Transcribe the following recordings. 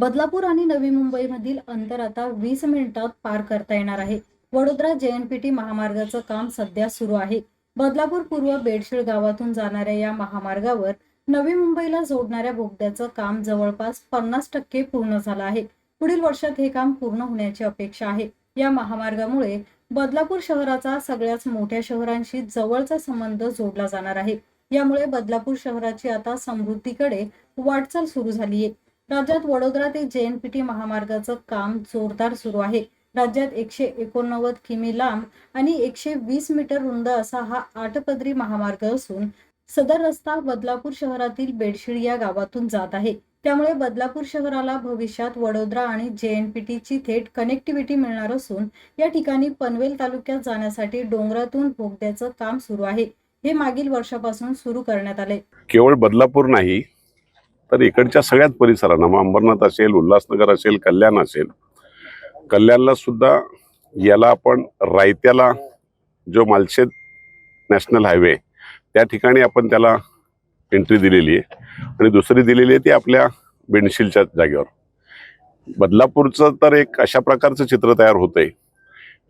बदलापूर आणि नवी मुंबईमधील अंतर आता वीस मिनिटात पार करता येणार आहे. वडोदरा जेएनपीटी महामार्गाचं काम सध्या सुरू आहे. बदलापूर पूर्व बेडशीळ गावातून जाणाऱ्या या महामार्गावर नवी मुंबईला जोडणाऱ्या बोगद्याचं काम जवळपास पन्नास टक्के पूर्ण झालं आहे. पुढील वर्षात हे काम पूर्ण होण्याची अपेक्षा आहे. या महामार्गामुळे बदलापूर शहराचा सगळ्याच मोठ्या शहरांशी जवळचा संबंध जोडला जाणार आहे. यामुळे बदलापूर शहराची आता समृद्धीकडे वाटचाल सुरू झाली आहे राज्यात वडोदरा ते जे एनपीटी महामार्गाचं काम जोरदार सुरू आहे. राज्यात एकशे एकोणनव्वद किमी लांब आणि एकशे वीस मीटर रुंद असा हा आठपदरी महामार्ग असून सदर रस्ता बदलापूर शहरातील बेडशीड या गावातून जात आहे. त्यामुळे बदलापूर शहराला भविष्यात वडोदरा आणि जेएनपीटीची थेट कनेक्टिव्हिटी मिळणार असून या ठिकाणी पनवेल तालुक्यात जाण्यासाठी डोंगरातून बोगद्याचं काम सुरू आहे. हे मागील वर्षापासून सुरू करण्यात आले. केवळ बदलापूर नाही तर इकडच्या सगळ्याच परिसरांना मग अंबरनाथ असेल उल्हासनगर असेल कल्याण असेल कल्याणला सुद्धा याला आपण रायत्याला जो मालशेत नॅशनल हायवे त्या ठिकाणी आपण त्याला एंट्री दिलेली आहे. आणि दुसरी दिलेली आहे ती आपल्या बेंडशीलच्या जागेवर. बदलापूरचं तर एक अशा प्रकारचं चित्र तयार होतंय.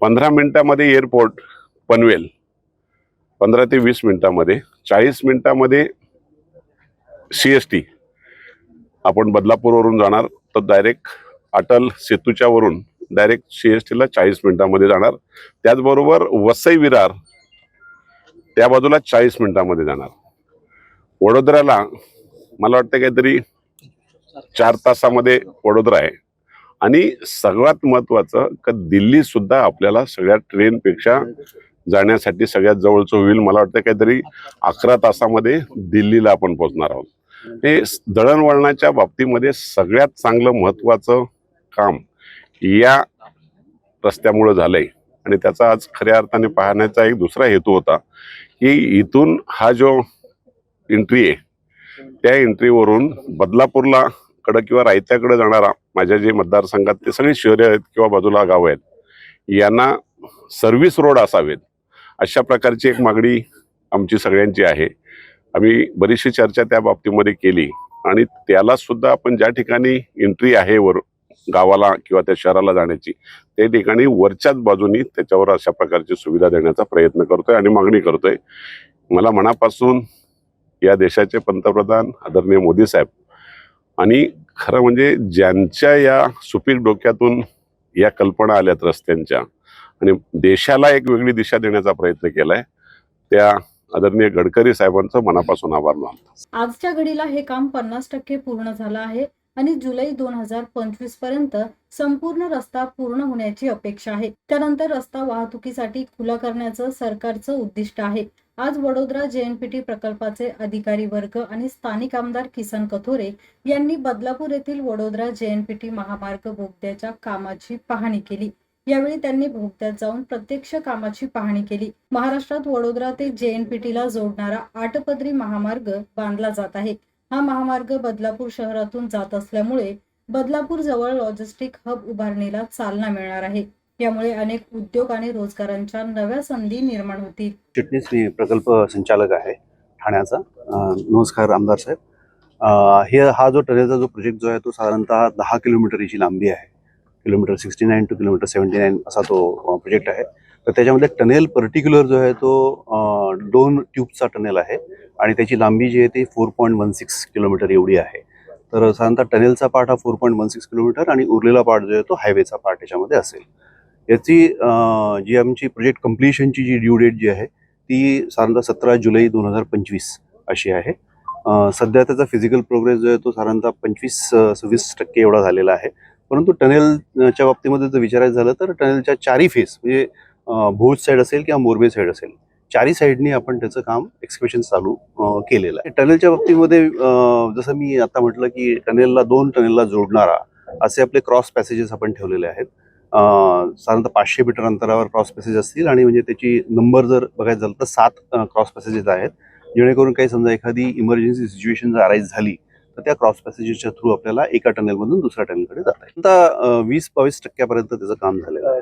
पंधरा मिनिटामध्ये एअरपोर्ट पनवेल. पंधरा ते वीस मिनिटामध्ये चाळीस मिनिटामध्ये सी एस टी. आपण बदलापूरवरून जाणार तर डायरेक्ट अटल सेतूच्या वरून डायरेक्ट सी एस टीला चाळीस मिनिटामध्ये जाणार. त्याचबरोबर वसई विरार त्या बाजूला चाळीस मिनिटामध्ये जाणार. वडोदऱ्याला मला वाटतं काहीतरी चार तासामध्ये वडोदरा आहे. आणि सगळ्यात महत्वाचं का दिल्ली सुद्धा आपल्याला सगळ्या ट्रेनपेक्षा जाण्यासाठी सगळ्यात जवळचं होईल. मला वाटतं काहीतरी अकरा तासामध्ये दिल्लीला आपण पोहोचणार आहोत. हे दळणवळणाच्या बाबतीमध्ये सगळ्यात चांगलं महत्त्वाचं काम या रस्त्यामुळं झालं आहे आणि त्याचा आज खऱ्या अर्थाने पाहण्याचा एक दुसरा हेतू होता की इथून हा जो एंट्री आहे त्या एंट्रीवरून बदलापूरला कडं किंवा रायत्याकडे जाणारा माझ्या जे मतदारसंघात ते सगळे शहरे आहेत किंवा बाजूला गाव आहेत यांना सर्व्हिस रोड असावेत. अशा प्रकारची एक मागणी आमची सगळ्यांची आहे. आम्ही बरीचशी चर्चा त्या बाबतीमध्ये केली. आणि त्याला सुद्धा आपण ज्या ठिकाणी एंट्री आहे वर गावाला किंवा त्या शहराला जाण्याची त्या ठिकाणी वरच्याच बाजूनी त्याच्यावर अशा प्रकारची सुविधा देण्याचा प्रयत्न करतोय आणि मागणी करतोय. मला मनापासून या देशाचे पंतप्रधान आदरणीय मोदी साहेब आणि खरं म्हणजे ज्यांच्या या सुपीक डोक्यातून या कल्पना आल्यात रस्त्यांच्या आणि देशाला एक वेगळी दिशा देण्याचा प्रयत्न केला आहे त्या आदरणीय गडकरी साहेबांचं मनापासून आभार मानतो. आजच्या घडीला हे काम पन्नास टक्के पूर्ण झालं आहे आणि जुलै दोन हजार पंचवीसपर्यंत संपूर्ण रस्ता पूर्ण होण्याची अपेक्षा आहे. त्यानंतर रस्ता वाहतुकीसाठी खुला करण्याचं सरकारचं उद्दिष्ट आहे. आज वडोदरा जेएनपीटी प्रकल्पाचे अधिकारी वर्ग आणि स्थानिक आमदार किसन कथोरे यांनी बदलापूर येथील वडोदरा जेएनपीटी महामार्ग बोगद्याच्या कामाची पाहणी केली. यावेळी त्यांनी भोगत्यात जाऊन प्रत्यक्ष कामाची पाहणी केली. महाराष्ट्रात वडोदरा ते जेएनपीटीला जोडणारा आटपदरी महामार्ग बांधला जात आहे. हा महामार्ग बदलापूर शहरातून जात असल्यामुळे बदलापूर जवळ लॉजिस्टिक हब उभारणीला चालना मिळणार आहे. यामुळे अनेक उद्योग आणि रोजगारांच्या नव्या संधी निर्माण होतील. चिटणीस मी प्रकल्प संचालक आहे ठाण्याचा. नमस्कार आमदार साहेब. हे हा जो टनेलचा जो प्रोजेक्ट जो आहे तो साधारणतः दहा किलोमीटरची लांबी आहे. Kilometre sixty nine two kilometre seventy nine असा तो प्रोजेक्ट आहे. तर त्याच्यामध्ये टनेल पर्टिक्युलर जो आहे तो दोन ट्यूबचा टनेल आहे आणि त्याची लांबी जी आहे ती four point one six kilometre एवढी आहे. तर साधारणतः टनेलचा पार्ट हा four point one six kilometre आणि उरलेला पार्ट जो आहे तो हायवेचा पार्ट याच्यामध्ये असेल. याची जी आमची प्रोजेक्ट कम्प्लिशनची जी ड्यू डेट जी आहे ती साधारणतः सतरा जुलै दोन हजार पंचवीस अशी आहे. सध्या त्याचा फिजिकल प्रोग्रेस जो आहे तो साधारणतः पंचवीस सव्वीस टक्के एवढा झालेला आहे. परंतु टनेलच्या बाबतीमध्ये जर विचारायचं झालं तर टनेलच्या चारी फेस म्हणजे भोज साईड असेल किंवा मोरबे साईड असेल चारी साईडनी आपण त्याचं काम एक्सप्रेशन चालू केलेलं आहे. टनेलच्या बाबतीमध्ये जसं मी आता म्हटलं की टनेलला दोन टनेलला जोडणारा असे आपले क्रॉस पॅसेजेस आपण ठेवलेले आहेत. साधारणतः पाचशे मीटर अंतरावर क्रॉस पॅसेज असतील आणि म्हणजे त्याची नंबर जर बघायचं झालं तर सात क्रॉस पॅसेजेस आहेत. जेणेकरून काही समजा एखादी इमर्जन्सी सिच्युएशन जर अराईज झाली तर त्या क्रॉस पॅसेजेसच्या थ्रू आपल्याला एका टनेलमधून दुसऱ्या टनेलकडे जाता येईल. आता वीस बावीस टक्क्यापर्यंत त्याचं काम झालेलं आहे.